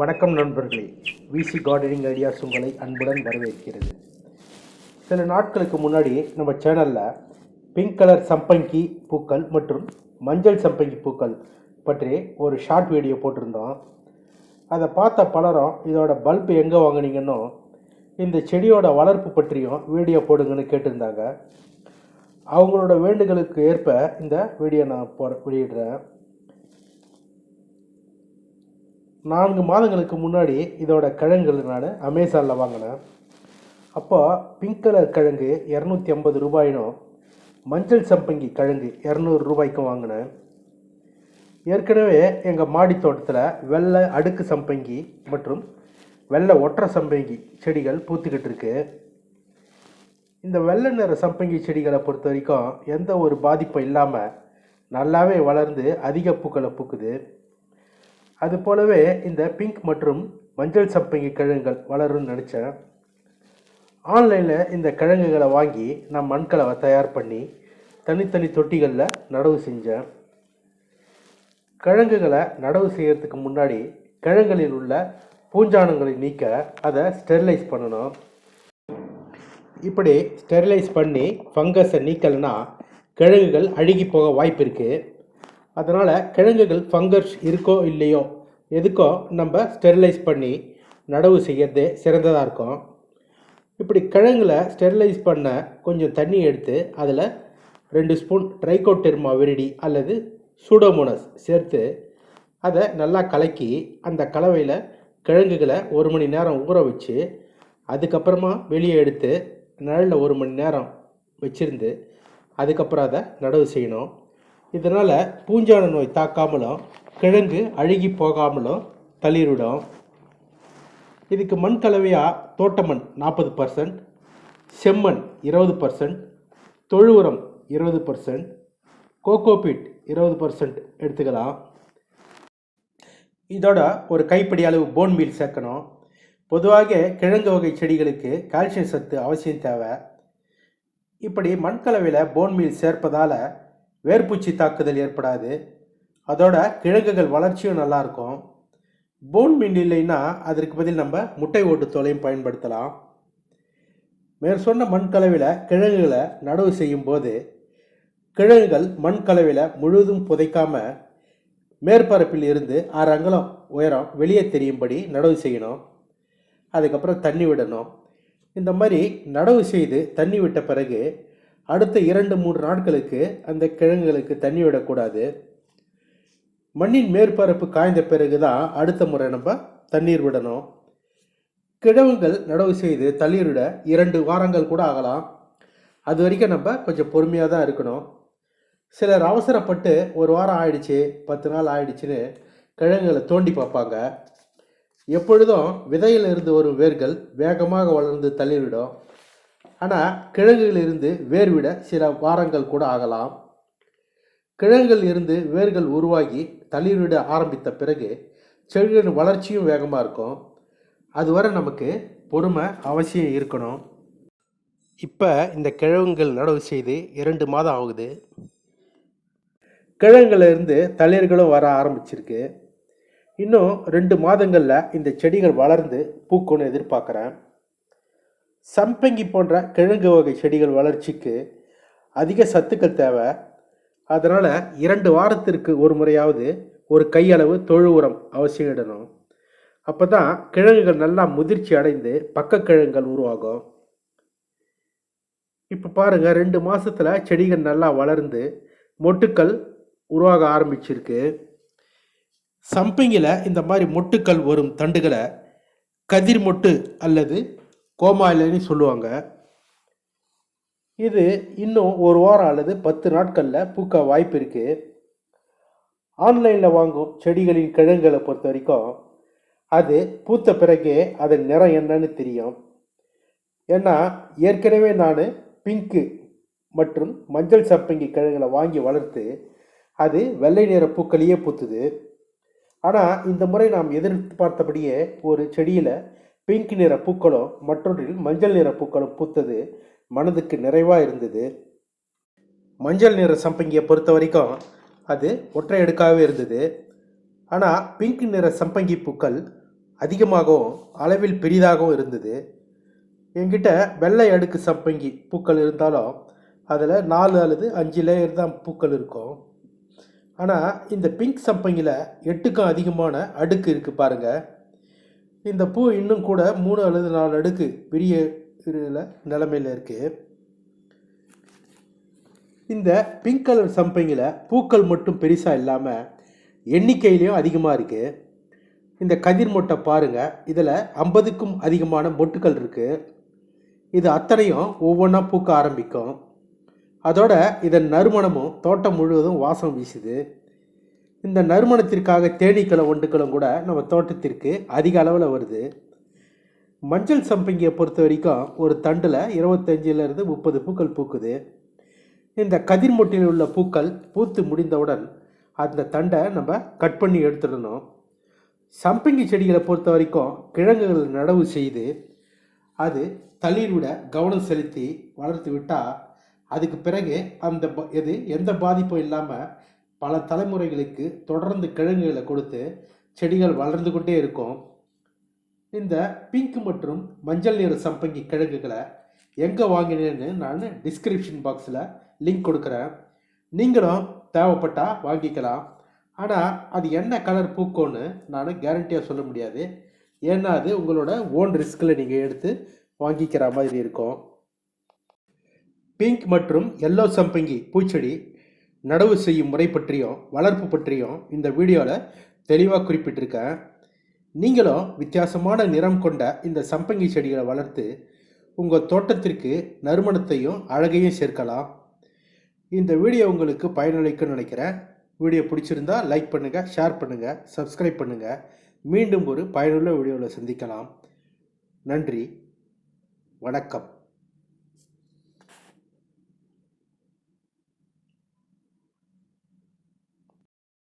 வணக்கம் நண்பர்களே. விசி gardening ideas உங்களை அன்புடன் வரவேற்கிறது. சில நாட்களுக்கு முன்னாடி நம்ம சேனலில் பிங்க் கலர் சம்பங்கி பூக்கள் மற்றும் மஞ்சள் சம்பங்கி பூக்கள் பற்றி ஒரு ஷார்ட் வீடியோ போட்டிருந்தோம். அதை பார்த்த பலரும் இதோட பல்ப் எங்கே வாங்குனீங்கன்னு இந்த செடியோட வளர்ப்பு பற்றியும் வீடியோ போடுங்கன்னு கேட்டிருந்தாங்க. அவங்களோட வேண்டுகளுக்கு ஏற்ப இந்த வீடியோ நான் போட வெளியிடுறேன். நான்கு மாதங்களுக்கு முன்னாடி இதோட கிழங்குகள் நான் அமேசானில் வாங்கினேன். அப்போ பிங்க் கலர் கிழங்கு இரநூத்தி ஐம்பது ரூபாயினும் மஞ்சள் சம்பங்கி கிழங்கு இரநூறு ரூபாய்க்கும் வாங்கினேன். ஏற்கனவே எங்கள் மாடி தோட்டத்தில் வெள்ளை அடுக்கு சம்பங்கி மற்றும் வெள்ளை ஒற்றை சம்பங்கி செடிகள் பூத்துக்கிட்டு இருக்கு. இந்த வெள்ளை நிற சம்பங்கி செடிகளை பொறுத்த வரைக்கும் எந்த ஒரு பாதிப்பும் இல்லாமல் நல்லாவே வளர்ந்து அதிக பூக்களை பூக்குது. அது போலவே இந்த பிங்க் மற்றும் மஞ்சள் சப்பங்கி கிழங்குகள் வளரும்னு நினச்சேன் ஆன்லைனில் இந்த கிழங்குகளை வாங்கி நான் மண்கலவை தயார் பண்ணி தனித்தனி தொட்டிகளில் நடவு செஞ்சேன் கிழங்குகளை நடவு செய்கிறதுக்கு முன்னாடி கிழங்குகளில் உள்ள பூஞ்சானங்களை நீக்க அதை ஸ்டெரிலைஸ் பண்ணணும். இப்படி ஸ்டெரிலைஸ் பண்ணி ஃபங்கஸை நீக்கலைன்னா கிழங்குகள் அழுகி போக வாய்ப்பு இருக்குது அதனால் கிழங்குகள் ஃபங்கர்ஸ் இருக்கோ இல்லையோ எதுக்கோ நம்ம ஸ்டெரிலைஸ் பண்ணி நடவு செய்யறது சிறந்ததாக இருக்கும். இப்படி கிழங்குல ஸ்டெரிலைஸ் பண்ண கொஞ்சம் தண்ணி எடுத்து அதில் ரெண்டு ஸ்பூன் ட்ரைகோடெர்மா விரிடி அல்லது சூடோமோனஸ் சேர்த்து அதை நல்லா கலக்கி அந்த கலவையில் கிழங்குகளை ஒரு மணி நேரம் ஊற வச்சு அதுக்கப்புறமா வெளியே எடுத்து நிழலில் ஒரு மணி நேரம் வச்சுருந்து அதுக்கப்புறம் அதை நடவு செய்யணும். இதனால் பூஞ்சான நோய் தாக்காமலும் கிழங்கு அழுகி போகாமலும் தளிரிடும். இதுக்கு மண் கலவையாக தோட்டமண் நாற்பது பர்சன்ட் செம்மண் இருபது பர்சன்ட் தொழு உரம் இருபது பர்சன்ட் கோகோபீட் இருபது பர்சன்ட் எடுத்துக்கலாம். இதோட ஒரு கைப்பிடி அளவு போன் மீல் சேர்க்கணும். பொதுவாக கிழங்கு வகை செடிகளுக்கு கால்சியம் சத்து அவசியம் தேவை. இப்படி மண்கலவையில் போன் மீல் சேர்ப்பதால் வேர்பூச்சி தாக்குதல் ஏற்படாது. அதோட கிழங்குகள் வளர்ச்சியும் நல்லாயிருக்கும். போன் மீன் இல்லைன்னா அதற்கு பதில் நம்ம முட்டை ஓட்டு தோலையும் பயன்படுத்தலாம். மேற் சொன்ன மண் கலவையில் கிழங்குகளை நடவு செய்யும் போது கிழங்குகள் மண் கலவையில் முழுவதும் புதைக்காம மேற்பரப்பில் இருந்து ஆறு அங்குலம் உயரம் வெளியே தெரியும்படி நடவு செய்யணும். அதுக்கப்புறம் தண்ணி விடணும். இந்த மாதிரி நடவு செய்து தண்ணி விட்ட பிறகு அடுத்த இரண்டு மூன்று நாட்களுக்கு அந்த கிழங்குகளுக்கு தண்ணி விடக்கூடாது. மண்ணின் மேற்பரப்பு காய்ந்த பிறகு தான் அடுத்த முறை நம்ம தண்ணீர் விடணும். கிழங்குகள் நடவு செய்து தண்ணீரிட இரண்டு வாரங்கள் கூட ஆகலாம். அது வரைக்கும் நம்ம கொஞ்சம் பொறுமையாக தான் இருக்கணும். சிலர் அவசரப்பட்டு ஒரு வாரம் ஆயிடுச்சு பத்து நாள் ஆயிடுச்சுன்னு கிழங்குகளை தோண்டி பார்ப்பாங்க. எப்பொழுதும் விதையில் இருந்து வரும் வேர்கள் வேகமாக வளர்ந்து தள்ளிவிடும் ஆனால் கிழங்குகளில் இருந்து வேர் விட சில வாரங்கள் கூட ஆகலாம். கிழங்குகள் இருந்து வேர்கள் உருவாகி தளிர்விட ஆரம்பித்த பிறகு செடிகளின் வளர்ச்சியும் வேகமாக இருக்கும். அதுவரை நமக்கு பொறுமை அவசியம் இருக்கணும். இப்போ இந்த கிழங்குகள் நடவு செய்து இரண்டு மாதம் ஆகுது. கிழங்குல தளிர்களும் வர ஆரம்பிச்சிருக்கு. இன்னும் ரெண்டு மாதங்களில் இந்த செடிகள் வளர்ந்து பூக்கணும்னு எதிர்பார்க்குறேன். சம்பங்கி போன்ற கிழங்கு வகை செடிகள் வளர்ச்சிக்கு அதிக சத்துக்கள் தேவை. அதனால் இரண்டு வாரத்திற்கு ஒரு முறையாவது ஒரு கையளவு தொழு உரம் அவசியம் இடணும். அப்போ தான் கிழங்குகள் நல்லா முதிர்ச்சி அடைந்து பக்க கிழங்குகள் உருவாகும். இப்போ பாருங்கள் ரெண்டு மாதத்தில் செடிகள் நல்லா வளர்ந்து மொட்டுக்கள் உருவாக ஆரம்பிச்சிருக்கு. சம்பிங்கில் இந்த மாதிரி மொட்டுக்கள் வரும் தண்டுகளை கதிர் மொட்டு அல்லது கோமா இல்லைன்னு சொல்லுவாங்க. இது இன்னும் ஒரு வாரம் அல்லது பத்து நாட்களில் பூக்க வாய்ப்பு இருக்குது ஆன்லைனில் வாங்கும் செடிகளின் கிழங்குகளை பொறுத்த வரைக்கும் அது பூத்த பிறகே அதன் நிறம் என்னன்னு தெரியும். ஏன்னா ஏற்கனவே நான் பிங்க்கு மற்றும் மஞ்சள் சப்பங்கி கிழங்குகளை வாங்கி வளர்த்து அது வெள்ளை நிற பூக்களையே பூத்துது. ஆனால் இந்த முறை நாம் எதிர்பார்த்தபடியே ஒரு செடியில் பிங்க் நிற பூக்களும் மற்றொன்றில் மஞ்சள் நிற பூக்களும் பூத்தது மனதுக்கு நிறைவாக இருந்தது. மஞ்சள் நிற சம்பங்கியை பொறுத்த வரைக்கும் அது ஒற்றை அடுக்காகவே இருந்தது. ஆனால் பிங்க் நிற சம்பங்கி பூக்கள் அதிகமாகவும் அளவில் பெரிதாகவும் இருந்தது. என்கிட்ட வெள்ளை அடுக்கு சம்பங்கி பூக்கள் இருந்தாலும் அதில் நாலு அல்லது அஞ்சு லேயர் தான் பூக்கள் இருக்கும். ஆனால் இந்த பிங்க் சம்பங்கியில் எட்டுக்கும் அதிகமான அடுக்கு இருக்குது பாருங்கள் இந்த பூ இன்னும் கூட மூணு அல்லது நாலு அடுக்கு பெரிய இதில் நிலமையில் இருக்குது இந்த பிங்க் கலர் சம்பங்கியில் பூக்கள் மட்டும் பெருசாக இல்லாமல் எண்ணிக்கையிலையும் அதிகமாக இருக்குது இந்த கதிர் மொட்டை பாருங்கள் இதில் ஐம்பதுக்கும் அதிகமான மொட்டுக்கள் இருக்குது இது அத்தனையும் ஒவ்வொன்றா பூக்க ஆரம்பிக்கும். அதோட இதன் நறுமணமும் தோட்டம் முழுவதும் வாசம் வீசுது. இந்த நறுமணத்திற்காக தேனீக்களும் ஒண்டுக்களும் கூட நம்ம தோட்டத்திற்கு அதிக அளவில் வருது. மஞ்சள் சம்பங்கியை பொறுத்த வரைக்கும் ஒரு தண்டில் இருபத்தஞ்சிலேருந்து முப்பது பூக்கள் பூக்குது. இந்த கதிர்மொட்டில் உள்ள பூக்கள் பூத்து முடிந்தவுடன் அந்த தண்டை நம்ம கட் பண்ணி எடுத்துடணும். சம்பங்கி செடிகளை பொறுத்த வரைக்கும் கிழங்குகள் நடவு செய்து அது தளிர் விட கவனம் செலுத்தி வளர்த்து விட்டால் அதுக்கு பிறகு அந்த ப- இது எந்த பாதிப்பும் இல்லாமல் பல தலைமுறைகளுக்கு தொடர்ந்து கிழங்குகளை கொடுத்து செடிகள் வளர்ந்து கொண்டே இருக்கும். இந்த பிங்க் மற்றும் மஞ்சள் நிற சம்பங்கி கிழங்குகளை எங்கே வாங்கினேன்னு நான் டிஸ்கிரிப்ஷன் பாக்ஸில் லிங்க் கொடுக்குறேன். நீங்களும் தேவைப்பட்டால் வாங்கிக்கலாம். ஆனால் அது என்ன கலர் பூக்கும்னு நான் கேரண்டியாக சொல்ல முடியாது. ஏன்னா அது உங்களோட ஓன் ரிஸ்கில் நீங்கள் எடுத்து வாங்கிக்கிற மாதிரி இருக்கும். பிங்க் மற்றும் எல்லோ சம்பங்கி பூச்செடி நடவு செய்யும் முறை பற்றியும் வளர்ப்பு பற்றியும் இந்த வீடியோவில் தெளிவாக குறிப்பிட்டிருக்கேன். நீங்களும் வித்தியாசமான நிறம் கொண்ட இந்த சம்பங்கி செடிகளை வளர்த்து உங்கள் தோட்டத்திற்கு நறுமணத்தையும் அழகையும் சேர்க்கலாம். இந்த வீடியோ உங்களுக்கு பயனளிக்கும்னு நினைக்கிறேன். வீடியோ பிடிச்சிருந்தா லைக் பண்ணுங்கள் ஷேர் பண்ணுங்கள் சப்ஸ்கிரைப் பண்ணுங்கள் மீண்டும் ஒரு பயனுள்ள வீடியோவில் சந்திக்கலாம். நன்றி வணக்கம்.